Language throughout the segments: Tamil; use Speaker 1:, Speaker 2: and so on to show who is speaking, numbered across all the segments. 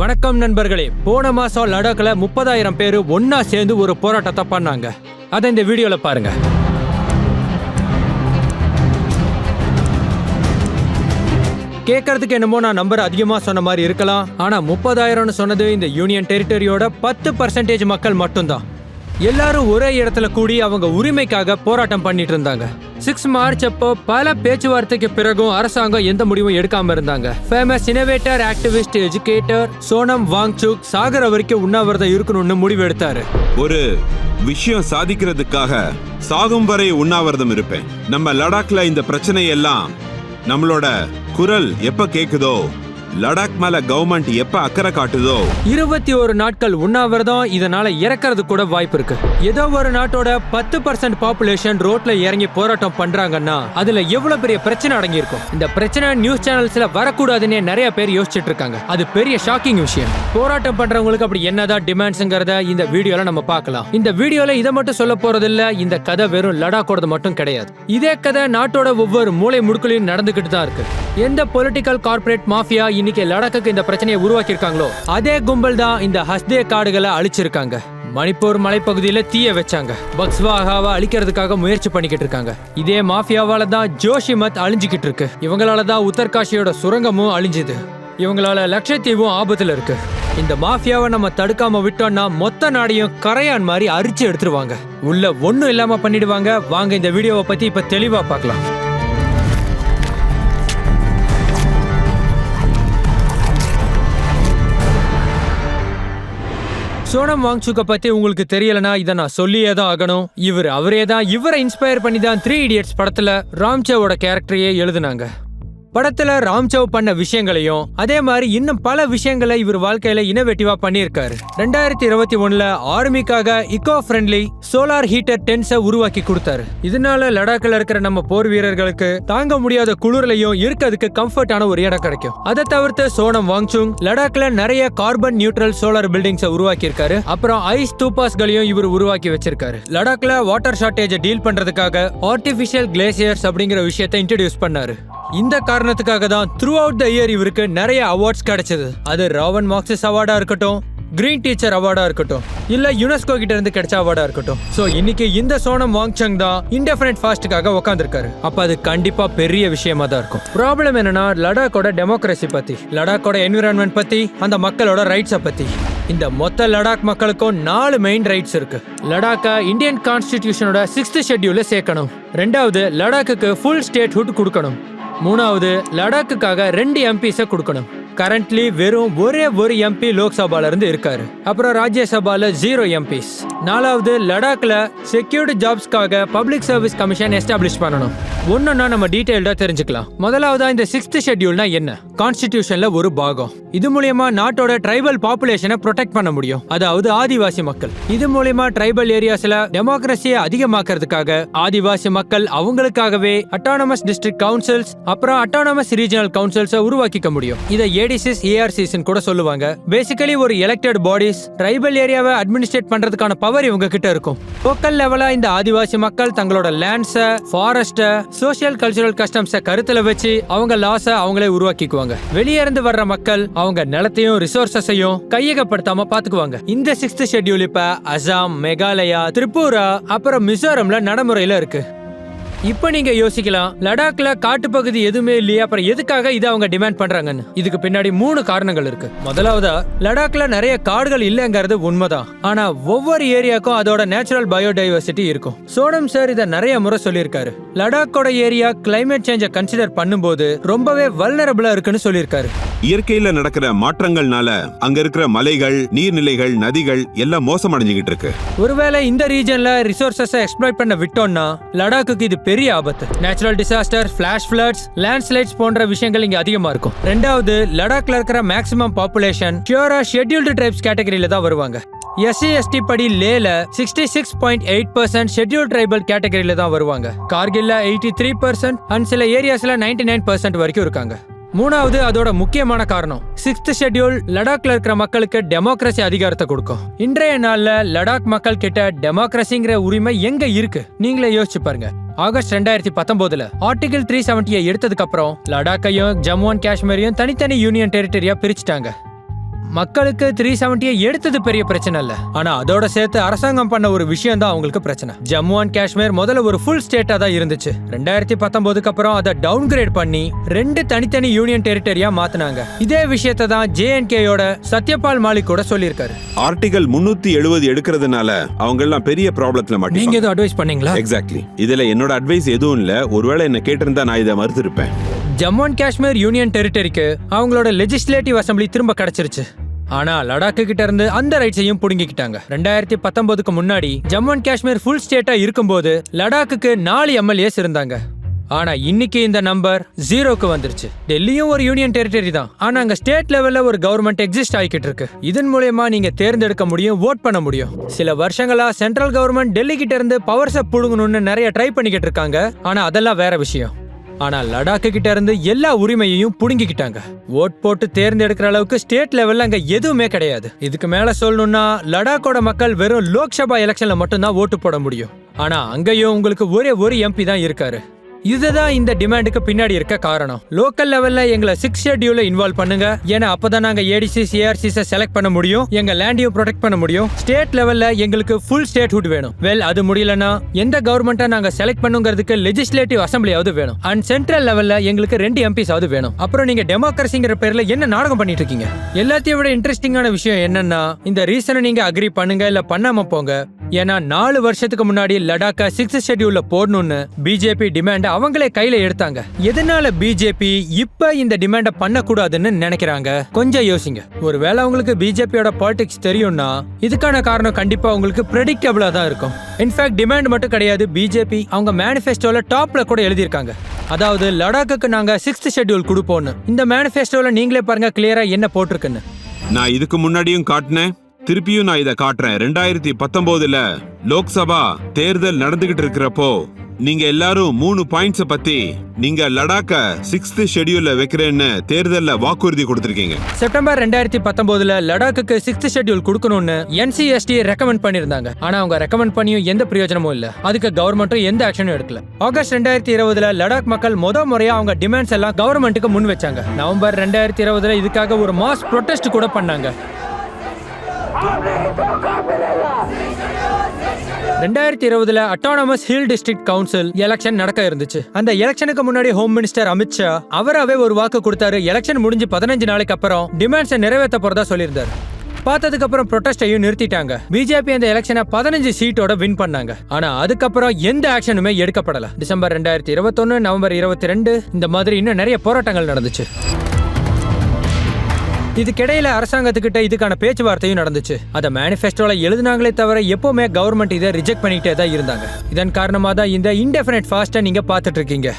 Speaker 1: வணக்கம் நண்பர்களே. போன மாசம் லடாக்ல முப்பதாயிரம் பேர் ஒன்னா சேர்ந்து ஒரு போராட்டத்தை பண்ணாங்க. அதை இந்த வீடியோல பாருங்க. கேட்கறதுக்கு என்னமோ நான் நம்பர் அதிகமாக சொன்ன மாதிரி இருக்கலாம். ஆனால் முப்பதாயிரம்னு சொன்னது இந்த யூனியன் டெரிட்டரியோட பத்து பர்சன்டேஜ் மக்கள் மட்டும்தான். எல்லாரும் ஒரே இடத்துல கூடி அவங்க உரிமைக்காக போராட்டம் பண்ணிட்டு இருந்தாங்க. சிக்ஸ் மார்ச் அப்போ பல பேச்சுவார்த்தைக்கு பிறகும் அரசாங்கம் எந்த முடிவும் எடுக்காம இருந்தாங்க. Famous innovator activist educator Sonam Wangchuk Sagar வரைக்கும் உண்ணாவிரதம் இருக்கணும்னு முடிவு எடுத்தாரு.
Speaker 2: ஒரு விஷயம் சாதிக்கிறதுக்காக சாகும் வரை உண்ணாவிரதம் இருப்பேன். நம்ம லடாக்ல இந்த பிரச்சனை எல்லாம் நம்மளோட குரல் எப்ப கேக்குதோ லடாக் மேல கவர்மெண்ட் எப்ப அக்கறை காட்டுதோ?
Speaker 1: இருபத்தி ஒரு நாட்கள் உண்ணாவிரதம் இதனால இறக்கிறது கூட வாய்ப்பு இருக்கு. ஏதோ ஒரு நாட்டோட பத்து பர்சன்ட் பாப்புலேஷன் ரோட்ல இறங்கி போராட்டம் பண்றாங்கன்னா அதுல எவ்வளவு பெரிய பிரச்சனை அடங்கி இருக்கும் இந்த பிரச்சனை நியூஸ் சேனல்ஸ்ல வரக்கூடாதுன்னு நிறைய பேர் யோசிச்சுட்டு இருக்காங்க. அது பெரிய ஷாக்கிங் விஷயம். போராட்டம் பண்றவங்களுக்கு அப்படி என்னதான் டிமாண்ட்ஸ்ங்கிறத இந்த வீடியோல நம்ம பார்க்கலாம். இந்த வீடியோல இதை மட்டும் சொல்ல போறது இல்ல இந்த கதை வெறும் லடாக்கோடது மட்டும் கிடையாது. இதே கதை நாட்டோட ஒவ்வொரு மூலை முடுக்கலையும் நடந்துகிட்டு தான் இருக்கு. எந்த பொலிட்டிக்கல் கார்ப்பரேட் மாஃபியா இன்னைக்கு லடாக்குக்கு இந்த பிரச்சனையை உருவாக்கியிருக்காங்களோ? அதே கும்பல் தான் இந்த ஹஸ்தே காடுகளை அழிச்சிருக்காங்க. மணிப்பூர் மலைப்பகுதியில தீய வச்சாங்க. பக்ஸ்வாகாவை அழிக்கிறதுக்காக முயற்சி பண்ணிக்கிட்டு இருக்காங்க. இதே மாஃபியாவால தான் ஜோஷிமத் அழிஞ்சுக்கிட்டு இருக்கு. இவங்களால தான் உத்தர்காஷியோட சுரங்கமும் அழிஞ்சுது. இவங்களால லட்சத்தீவும் ஆபத்துல இருக்கு. இந்த மாஃபியாவை நம்ம தடுக்காம விட்டோம்னா மொத்த நாடையும் கரையான் மாதிரி அரிச்சு எடுத்துருவாங்க. உள்ள ஒண்ணும் இல்லாம பண்ணிடுவாங்க. வாங்க இந்த வீடியோவை பத்தி இப்ப தெளிவா பார்க்கலாம். சோனம் வாங்சுக்கை பற்றி உங்களுக்கு தெரியலனா இதை நான் சொல்லியே தான் ஆகணும். இவர் அவரே தான் இவரை இன்ஸ்பயர் பண்ணி தான் த்ரீ இடியட்ஸ் படத்தில் ராம்சேவோட கேரக்டரையே எழுதுனாங்க. படத்துல ராம்சவ் பண்ண விஷயங்களையும் அதே மாதிரி இன்னும் பல விஷயங்களை இவர் வாழ்க்கையில இனோவேட்டிவா பண்ணியிருக்காரு. ரெண்டாயிரத்தி இருபத்தி ஒண்ணுல ஆர்மிக்காக இக்கோ ஃப்ரெண்ட்லி சோலார் ஹீட்டர் டென்ஸை உருவாக்கி கொடுத்தாரு. இதனால லடாக்ல இருக்கிற நம்ம போர் வீரர்களுக்கு தாங்க முடியாத குளிர்லையும் இருக்கிறதுக்கு கம்ஃபர்டான ஒரு இடம் கிடைக்கும். அதை தவிர்த்து சோனம் வாங்சுங் லடாக்ல நிறைய கார்பன் நியூட்ரல் சோலார் பில்டிங்ஸை உருவாக்கி இருக்காரு அப்புறம் ஐஸ் தூப்பாஸ்களையும் இவர் உருவாக்கி வச்சிருக்காரு. லடாக்ல வாட்டர் ஷார்டேஜை டீல் பண்றதுக்காக ஆர்டிபிஷியல் கிளேசியர்ஸ் அப்படிங்கிற விஷயத்தை இன்ட்ரடியூஸ் பண்ணாரு. இந்த காரணத்துக்காக தான் த்ரூ அவுட் த இயர் இவருக்கு நிறைய அவார்ட்ஸ் கிடைச்சது. அது ராவன் மார்க்சிஸ் அவார்டா இருக்கட்டும் கிரீன் டீச்சர் அவார்டா இருக்கட்டும் இல்ல யுனெஸ்கோ கிட்ட இருந்து கிடைச்ச அவார்டா இருக்கட்டும். சோ இன்னைக்கு இந்த சோனம் வாங்சங் தான் இன்டெஃபினட் ஃபாஸ்ட்டுக்காக உட்காந்துருக்காரு அப்ப அது கண்டிப்பா பெரிய விஷயமா தான் இருக்கும். ப்ராப்ளம் என்னன்னா லடாக்கோட டெமோக்ரஸி பத்தி லடாக்கோட என்விரான்மெண்ட் பத்தி அந்த மக்களோட ரைட்ஸை பத்தி. இந்த மொத்த லடாக் மக்களுக்கும் நாலு மெயின் ரைட்ஸ் இருக்கு. லடாக்கை இந்தியன் கான்ஸ்டிடியூஷனோட சிக்ஸ்த் ஷெட்யூல சேர்க்கணும். ரெண்டாவது லடாக்குக்கு ஃபுல் ஸ்டேட் ஹுட் கொடுக்கணும். மூணாவது லடாக்குக்காக ரெண்டு எம்பிஸை கொடுக்கணும். கரண்ட்லி வெறும் ஒரே ஒரு எம்பி லோக்சபால இருந்து இருக்காரு. அப்புறம் ராஜ்யசபால ஜீரோ எம்பிஸ் நாலாவது லடாக்ல செக்யூர்டு ஜாப்ஸ்க்காக பப்ளிக் சர்வீஸ் கமிஷன் எஸ்டாப்ளிஷ் பண்ணணும். ஒன்னொன்னா நம்ம டீடைல்டா தெரிஞ்சுக்கலாம். முதலாவதா இந்த சிக்ஸ்த் ஷெட்யூல்னா என்ன? கான்ஸ்டிடியூஷன்ல ஒரு பாகம். இது மூலியமா நாட்டோட ட்ரைபல் பாப்புலேஷனை ப்ரொடெக்ட் பண்ண முடியும். அதாவது ஆதிவாசி மக்கள். இது மூலியமா ட்ரைபல் ஏரியாஸ்ல டெமோக்ரஸியை அதிகமாக்குறதுக்காக ஆதிவாசி மக்கள் அவங்களுக்காகவே அட்டானமஸ் டிஸ்ட்ரிக்ட் கவுன்சில்ஸ் அப்புறம் அட்டானமஸ் ரீஜனல் கவுன்சில்ஸை உருவாக்கிக்க முடியும். இதை ஏடிசிஸ் ஏஆர்சிஸ்ன்னு கூட சொல்லுவாங்க. பேசிக்கலி ஒரு எலெக்டட் பாடிஸ் ட்ரைபல் ஏரியாவை அட்மினிஸ்ட்ரேட் பண்றதுக்கான பவர் இவங்க கிட்ட இருக்கும் லோக்கல் லெவலா இந்த ஆதிவாசி மக்கள் தங்களோட லேண்ட்ஸை ஃபாரஸ்ட்டை சோஷியல் கல்ச்சுரல் கஸ்டம்ஸை கருத்துல வச்சு அவங்க லாஸை அவங்களே உருவாக்கிக்குவாங்க. வெளியே இருந்து வர்ற மக்கள் அவங்க நிலத்தையும் ரிசோர்சஸையும் கையகப்படுத்தாம பாத்துக்குவாங்க. இந்த சிக்ஸ்த் ஷெட்யூல் இப்ப அசாம் மேகாலயா திரிபுரா அப்புறம் மிசோரம்ல நடைமுறையில இருக்கு. இப்போ நீங்க யோசிக்கலாம் லடாக்ல காட்டுப்பகுதி எதுவுமே இல்லையா அப்புறம் எதுக்காக இதை அவங்க டிமாண்ட் பண்றாங்கன்னு? இதுக்கு பின்னாடி மூணு காரணங்கள் இருக்கு. முதலாவதா லடாக்ல நிறைய காடுகள் இல்லைங்கிறது உண்மைதான். ஆனா ஒவ்வொரு ஏரியாக்கும் அதோட நேச்சுரல் பயோடைவர்சிட்டி இருக்கும். சோனம் சார் இதை நிறைய முறை சொல்லியிருக்காரு. லடாக்கோட ஏரியா கிளைமேட் சேஞ்சை கன்சிடர் பண்ணும்போது ரொம்பவே வல்னரபிளா இருக்குன்னு சொல்லியிருக்காரு.
Speaker 2: இயற்கையில நடக்கிற மாற்றங்கள்னால அங்க இருக்கிற மலைகள் நீர்நிலைகள் நதிகள் எல்லாம் மோசமடைஞ்சுகிட்டு இருக்கு.
Speaker 1: ஒருவேளை இந்த ரீஜன்ல ரிசோர்சஸை எக்ஸ்ப்ளாய்ட் பண்ண விட்டோம்னா லடாக்குக்கு இது பெரிய ஆபத்து. Natural disaster flash floods landslides போன்ற விஷயங்கள் இங்க அதிகமா இருக்கும். ரெண்டாவது லடாக்ல இருக்கிற மேக்ஸிமம் பாப்புலேஷன் பியூரா ஷெட்யூல்டு ட்ரைப்ஸ் கேட்டகரியில தான் வருவாங்க. எஸ்சி எஸ்டி படி லேல sixty six point eight percent schedule tribal கேட்டகரியில தான் வருவாங்க. கார்கில்ல எயிட்டி த்ரீ பர்சன்ட் அண்ட் சில ஏரியாஸ்ல நைன்டி நைன் பர்சன்ட் வரைக்கும் இருக்காங்க. மூணாவது அதோட முக்கியமான காரணம். சிக்ஸ்த் ஷெட்யூல் லடாக்ல இருக்கிற மக்களுக்கு டெமோக்ரஸி அதிகாரத்தை கொடுக்கும். இன்றைய நாள்ல லடாக் மக்கள் கிட்ட டெமோக்ரஸிங்கிற உரிமை எங்க இருக்கு? நீங்களே யோசிச்சு பாருங்க. ஆகஸ்ட் ரெண்டாயிரத்தி பத்தொன்பதுல ஆர்டிகல் த்ரீ செவன்டியை எடுத்ததுக்கு அப்புறம் லடாக்கையும் ஜம்மு அண்ட் காஷ்மீரையும் தனித்தனி யூனியன் டெரிட்டரியா பிரிச்சுட்டாங்க. மக்களுக்கு த்ரீ செவன்ட்டியை எடுத்தது பெரிய பிரச்சனை இல்ல. ஆனா அதோட சேர்த்து அரசாங்கம் பண்ண ஒரு விஷயம் தான் அவங்களுக்கு பிரச்சனை. ஜம்மு அண்ட் காஷ்மீர் முதல்ல ஒரு ஃபுல் ஸ்டேட்டா தான் இருந்துச்சு. ரெண்டாயிரத்தி பத்தொன்பதுக்கு அப்புறம் அதை டவுன் கிரேட் பண்ணி ரெண்டு தனித்தனி யூனியன் டெரிட்டரியா மாத்துனாங்க. இதே விஷயத்தை தான் ஜேஎன்கேயோட சத்யபால் மாலிக் கூட சொல்லியிருக்காரு.
Speaker 2: ஆர்டிகல் முன்னூத்தி எழுபது எடுக்கிறதுனால அவங்க எல்லாம் பெரிய ப்ராப்ளத்துல
Speaker 1: நீங்க
Speaker 2: மாட்டீங்க
Speaker 1: எதுவும் அட்வைஸ் பண்ணீங்களா?
Speaker 2: எக்ஸாக்ட்லி இதுல என்னோட அட்வைஸ் எதுவும் இல்ல. ஒருவேளை என்ன கேட்டிருந்தா நான் இதை மறுத்திருப்பேன்.
Speaker 1: ஜம்மு அண்ட் காஷ்மீர் யூனியன் டெரிட்டரிக்கு அவங்களோட லெஜிஸ்லேட்டிவ் அசம்பிளி திரும்ப கிடைச்சிருச்சு. ஆனா லடாக்கு கிட்ட இருந்து அந்த ரைட்ஸையும் புடுங்கிக்கிட்டாங்க. ரெண்டாயிரத்தி பத்தொன்பதுக்கு முன்னாடி ஜம்மு அண்ட் காஷ்மீர் ஃபுல் ஸ்டேட்டா இருக்கும்போது லடாக்குக்கு நாலு எம்எல்ஏஸ் இருந்தாங்க. ஆனா இன்னைக்கு இந்த நம்பர் ஜீரோக்கு வந்துருச்சு. டெல்லியும் ஒரு யூனியன் டெரிட்டரி தான். ஆனா அங்க ஸ்டேட் லெவல்ல ஒரு கவர்மெண்ட் எக்ஸிஸ்ட் ஆகிக்கிட்டு இருக்கு. இதன் மூலயமா நீங்க தேர்ந்தெடுக்க முடியும் ஓட் பண்ண முடியும். சில வருஷங்களா சென்ட்ரல் கவர்மெண்ட் டெல்லி கிட்ட இருந்து பவர்ஸை புடுங்கணும்னு நிறைய ட்ரை பண்ணிக்கிட்டு இருக்காங்க. ஆனா அதெல்லாம் வேற விஷயம். ஆனா லடாக்கு கிட்ட இருந்து எல்லா உரிமையையும் புடுங்கிக்கிட்டாங்க. ஓட் போட்டு தேர்ந்தெடுக்கிற அளவுக்கு ஸ்டேட் லெவல்ல அங்க எதுவுமே கிடையாது. இதுக்கு மேல சொல்லணும்னா லடாக்கோட மக்கள் வெறும் லோக்சபா எலெக்ஷன்ல மட்டும்தான் ஓட்டு போட முடியும். ஆனா அங்கேயும் உங்களுக்கு ஒரே ஒரு எம்பி தான் இருக்காரு. இதுதான் இந்த டிமாண்டுக்கு பின்னாடி இருக்க காரணம். லோக்கல் லெவல்ல எங்களை சிக்ஸ் ஷெட்யூல இன்வால்வ் பண்ணுங்க. ஏன்னா அப்பதான் நாங்க ஏடிசிஸ் ஏஆர்சிஸ் செலக்ட் பண்ண முடியும். எங்க லேண்டையும் ப்ரொடெக்ட் பண்ண முடியும். ஸ்டேட் லெவல்ல எங்களுக்கு ஃபுல் ஸ்டேட் ஹுட் வேணும். வெல் அது முடியலன்னா எந்த கவர்மெண்ட்டை நாங்க செலக்ட் பண்ணுங்கிறதுக்கு லெஜிஸ்லேட்டிவ் அசம்பிளியாவது வேணும். அண்ட் சென்ட்ரல் லெவல்ல எங்களுக்கு ரெண்டு எம்பிஸ் ஆவது வேணும். அப்புறம் நீங்க டெமோக்ரஸிங்கிற பேர்ல என்ன நாடகம் பண்ணிட்டு இருக்கீங்க? எல்லாத்தையும் விட இன்ட்ரெஸ்டிங்கான விஷயம் என்னன்னா இந்த ரீசனை நீங்க அக்ரி பண்ணுங்க இல்ல பண்ணாம போங்க. ஏன்னா நாலு வருஷத்துக்கு முன்னாடி லடாக்கா சிக்ஸ் ஷெட்யூல்ல போடணும்னு பிஜேபி டிமாண்ட் அவங்களே கையில எடுத்தாங்க. எதனால பிஜேபி இப்ப இந்த டிமாண்ட பண்ணக்கூடாதுன்னு நினைக்கிறாங்க? கொஞ்சம் யோசிங்க. ஒருவேளை உங்களுக்கு பிஜேபியோட பாலிடிக்ஸ் தெரியும்னா இதுக்கான காரணம் கண்டிப்பா உங்களுக்கு ப்ரெடிக்டபிளா தான் இருக்கும். இன்ஃபேக்ட் டிமாண்ட் மட்டும் கிடையாது. பிஜேபி அவங்க மேனிஃபெஸ்டோல டாப்ல கூட எழுதியிருக்காங்க. அதாவது லடாக்குக்கு நாங்க சிக்ஸ்த் ஷெட்யூல் கொடுப்போம்னு. இந்த மேனிஃபெஸ்டோல நீங்களே பாருங்க கிளியரா என்ன போட்டிருக்குன்னு.
Speaker 2: நான் இதுக்கு முன்னாடியும் காட்டினேன். திருப்பியும் நான் இதை காட்டுறேன். ரெண்டாயிரத்தி பத்தொன்பதுல லோக்சபா தேர்தல் நடந்துகிட்டு இருக்கிறப்போ நீங்க எல்லாரும் மூணு பாயிண்ட்ஸ் பத்தி நீங்க லடாக்க சிக்ஸ்த் ஷெட்யூல்ல வைக்கிறேன்னு தேர்தல்ல வாக்குறுதி கொடுத்திருக்கீங்க.
Speaker 1: செப்டம்பர் ரெண்டாயிரத்தி பத்தொன்பதுல லடாக்குக்கு சிக்ஸ்த் ஷெட்யூல் கொடுக்கணும்னு என்சிஎஸ்டி ரெக்கமெண்ட் பண்ணிருந்தாங்க ஆனா அவங்க ரெக்கமெண்ட் பண்ணியும் எந்த பிரயோஜனமும் இல்ல. அதுக்கு கவர்மெண்ட்டும் எந்த ஆக்ஷனும் எடுக்கல. ஆகஸ்ட் ரெண்டாயிரத்தி இருபதுல லடாக் மக்கள் முத முறையா அவங்க டிமாண்ட்ஸ் எல்லாம் கவர்மெண்ட்டுக்கு முன் வச்சாங்க. நவம்பர் ரெண்டாயிரத்தி இருபதுல இதுக்காக ஒரு மாஸ் ப்ரொடெஸ்ட் கூட பண்ணாங்க. ரெண்டாயிரத்தி இருபதுல autonomous hill district council election நடக்க இருந்துச்சு. அந்த எலெக்ஷனுக்கு முன்னாடி ஹோம் மினிஸ்டர் அமித்ஷா அவராவே ஒரு வாக்கு கொடுத்தாரு. எலெக்ஷன் முடிஞ்சு பதினஞ்சு நாளைக்கு அப்புறம் டிமாண்ட்ஸை நிறைவேற்ற போறதா சொல்லியிருந்தாரு. பார்த்ததுக்கு அப்புறம் ப்ரொடெஸ்டையும் நிறுத்திட்டாங்க. பிஜேபி அந்த எலெக்ஷனை பதினஞ்சு சீட்டோட வின் பண்ணாங்க. ஆனா அதுக்கப்புறம் எந்த ஆக்ஷனுமே எடுக்கப்படல. டிசம்பர் ரெண்டாயிரத்தி இருபத்தொன்னு நவம்பர் இருபத்தி ரெண்டு இந்த மாதிரி இன்னும் நிறைய போராட்டங்கள் நடந்துச்சு. இதுக்கிடையில அரசாங்கத்துக்கிட்ட இதுக்கான பேச்சுவார்த்தையும் நடந்துச்சு. அத மேனிஃபெஸ்டோல எழுதுனாங்களே தவிர எப்பவுமே கவர்மெண்ட் இதை ரிஜெக்ட் பண்ணிட்டே தான் இருந்தாங்க. இதன் காரணமா தான் இந்த இன்டெஃபினட் ஃபாஸ்ட்டை நீங்க பார்த்துட்டு இருக்கீங்க.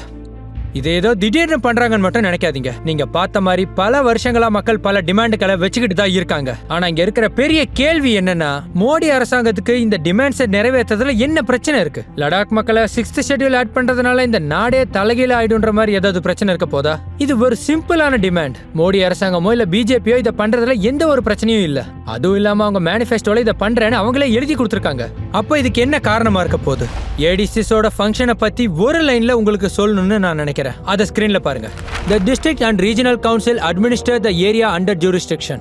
Speaker 1: இது ஏதோ திடீர்னு பண்றாங்கன்னு மட்டும் நினைக்காதீங்க. நீங்க பார்த்த மாதிரி பல வருஷங்களா மக்கள் பல டிமாண்டுகளை வச்சுக்கிட்டு தான் இருக்காங்க. ஆனா இங்க இருக்கிற பெரிய கேள்வி என்னன்னா மோடி அரசாங்கத்துக்கு இந்த டிமாண்ட்ஸை நிறைவேற்றதுல என்ன பிரச்சனை இருக்கு? லடாக் மக்களை சிக்ஸ்த் ஷெட்யூல் ஆட் பண்றதுனால இந்த நாடே தலைகீழ ஆயிடுன்ற மாதிரி ஏதாவது பிரச்சனை இருக்க போதா? இது ஒரு சிம்பிளான டிமாண்ட். மோடி அரசாங்கமோ இல்ல பிஜேபியோ இதை பண்றதுல எந்த ஒரு பிரச்சனையும் இல்ல. அதுவும் இல்லாம அவங்க மேனிஃபெஸ்டோல இதை பண்றேன்னு அவங்களே எழுதி கொடுத்துருக்காங்க. அப்போ இதுக்கு என்ன காரணமா இருக்க போகுது? ஏடிசிஸோட ஃபங்க்ஷனை பத்தி ஒரு லைன்ல உங்களுக்கு சொல்லணும்னு நான் நினைக்கிறேன். அதை ஸ்கிரீன்ல பாருங்க. The district and regional council administer the area under jurisdiction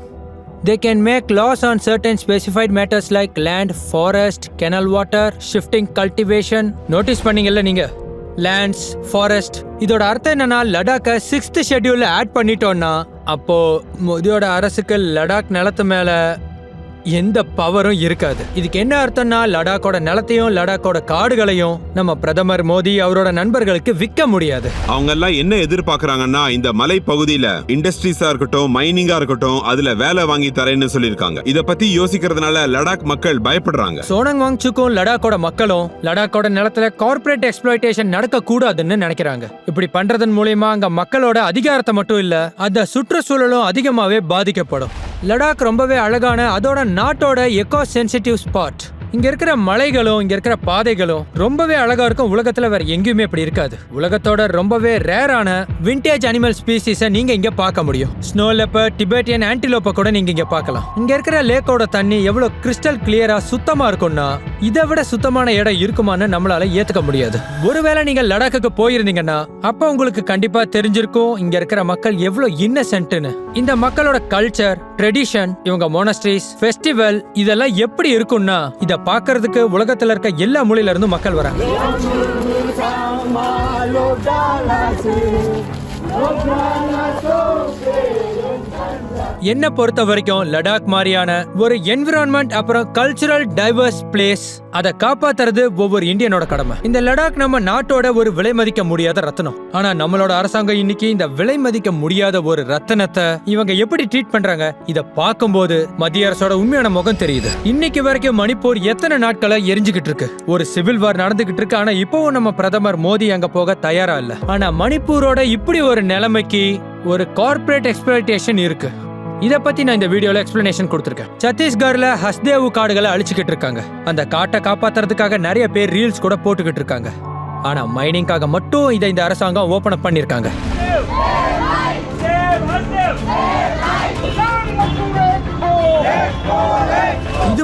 Speaker 1: they can make laws on certain specified matters like land forest canal water shifting cultivation notice பண்ணீங்கல்ல நீங்க? லேண்ட்ஸ் ஃபாரஸ்ட் இதோட அர்த்தம் என்னன்னா லடாக்கை சிக்ஸ்த் ஷெட்யூல்ல ஆட் பண்ணிட்டோம்னா அப்போ மோதியோட அரசுக்கு லடாக் நிலத்து மேல எந்த பவரும் இருக்காது. இதுக்கு என்ன அர்த்தம்னா லடாக்கோட நிலத்தையும் லடாக்கோட காடுகளையும் நம்ம பிரதமர் மோடி அவரோட நண்பர்களுக்கு விற்க முடியாது.
Speaker 2: அவங்க எல்லாம் என்ன எதிர்பார்க்கறாங்கன்னா இந்த மலை பகுதியில இண்டஸ்ட்ரீஸா இருக்கட்டும் மைனிங்கா இருக்கட்டும் அதுல வேலை வாங்கி தரேன்னு சொல்லியிருக்காங்க. இத பத்தி யோசிக்கிறதுனால லடாக் மக்கள் பயப்படுறாங்க.
Speaker 1: சோனங் வாங்சுக்கும் லடாக்கோட மக்களும் லடாக்கோட நிலத்துல கார்ப்பரேட் எக்ஸ்ப்ளாய்டேஷன் நடக்க கூடாதுன்னு நினைக்கிறாங்க. இப்படி பண்றதன் மூலியமா அங்க மக்களோட அதிகாரத்தை மட்டும் இல்ல அந்த சுற்றுச்சூழலும் அதிகமாவே பாதிக்கப்படும். லடாக் ரொம்பவே அழகான அதோட நாட்டோட எக்கோ சென்சிட்டிவ் ஸ்பாட் இங்க இருக்கிற மலைகளும் இங்க இருக்கிற பாதைகளும் ரொம்பவே அழகா இருக்கும். உலகத்துல வேற எங்கேயுமே இப்படி இருக்காது. உலகத்தோட ரொம்பவே ரேரான விண்டேஜ் அனிமல் ஸ்பீசிஸை நீங்க இங்க பார்க்க முடியும். ஸ்னோ லெப்பர் டிபேட்டியன் ஆன்டிலோப்ப கூட நீங்க இங்க பார்க்கலாம். இங்க இருக்கிற லேக்கோட தண்ணி எவ்வளவு கிறிஸ்டல் கிளியரா சுத்தமா இருக்கும்னா இதை விட சுத்தமான இடம் இருக்குமான்னு நம்மளால ஏத்துக்க முடியாது. ஒருவேளை நீங்க லடாக்குக்கு போயிருந்தீங்கன்னா அப்ப உங்களுக்கு கண்டிப்பா தெரிஞ்சிருக்கும் இங்க இருக்கிற மக்கள் எவ்வளவு இன்னசென்ட்னு இந்த மக்களோட கல்ச்சர் ட்ரெடிஷன் இவங்க மோனஸ்ட்ரீஸ் ஃபெஸ்டிவல் இதெல்லாம் எப்படி இருக்கும்னா இத பாக்குறதுக்கு உலகத்துல இருக்க எல்லா மொழியில இருந்தும் மக்கள் வராங்க. என்ன பொறுத்த வரைக்கும் லடாக் மாதிரியான ஒரு என்விரான்மெண்ட் அப்புறம் கல்ச்சுரல் டைவர்ஸ் பிளேஸ் அதை காப்பாத்துறது ஒவ்வொரு இந்தியனோட கடமை. இந்த லடாக் நம்ம நாட்டோட ஒரு விலை மதிக்க முடியாத ரத்தனம். ஆனா நம்மளோட அரசாங்கம் இன்னைக்கு இந்த விலை மதிக்க முடியாத ஒரு ரத்தனத்தை இவங்க எப்படி ட்ரீட் பண்றாங்க? இதை பார்க்கும்போது மத்திய அரசோட உண்மையான முகம் தெரியுது. இன்னைக்கு வரைக்கும் மணிப்பூர் எத்தனை நாட்களா எரிஞ்சுக்கிட்டு இருக்கு? ஒரு சிவில் வார் நடந்துகிட்டு இருக்கு. ஆனா இப்பவும் நம்ம பிரதமர் மோடி அங்க போக தயாரா இல்ல. ஆனா மணிப்பூரோட இப்படி ஒரு நிலைமைக்கு ஒரு கார்ப்பரேட் எக்ஸ்பிளேஷன் இருக்கு. இதை பத்தி நான் இந்த வீடியோல எக்ஸ்பிளனேஷன் கொடுத்துருக்கேன். சத்தீஸ்கர்ல ஹஸ்தேவு காடுகளை அழிச்சுக்கிட்டு இருக்காங்க. அந்த காட்டை காப்பாத்துறதுக்காக நிறைய பேர் ரீல்ஸ் கூட போட்டுக்கிட்டு இருக்காங்க. ஆனா மைனிங்காக மட்டும் இதை இந்த அரசாங்கம் ஓபன் அப் பண்ணிருக்காங்க இது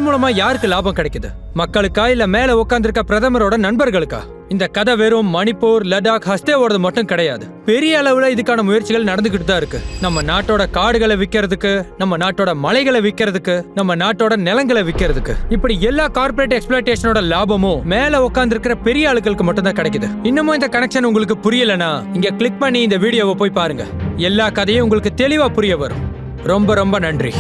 Speaker 1: மூலமா யாருக்கு லாபம் கிடைக்குது? மக்களுக்கா இல்ல மேல உட்காந்துருக்க பிரதமரோட நண்பர்களுக்கா? இந்த கதை வெறும் மணிப்பூர் லடாக் ஹஸ்தேவோடது மட்டும் கிடையாது. பெரிய அளவுல இதுக்கான முயற்சிகள் நடந்துகிட்டு தான் இருக்கு. நம்ம நாட்டோட காடுகளை விற்கிறதுக்கு நம்ம நாட்டோட மலைகளை விற்கிறதுக்கு நம்ம நாட்டோட நிலங்களை விற்கிறதுக்கு இப்படி எல்லா கார்ப்பரேட் எக்ஸ்பிளேஷனோட லாபமும் மேல உட்கார்ந்திருக்கிற பெரிய ஆளுகளுக்கு மட்டும் தான் கிடைக்குது. இன்னமும் இந்த கனெக்ஷன் உங்களுக்கு புரியலனா இங்க கிளிக் பண்ணி இந்த வீடியோவை போய் பாருங்க. எல்லா கதையும் உங்களுக்கு தெளிவா புரிய வரும். ரொம்ப ரொம்ப நன்றி.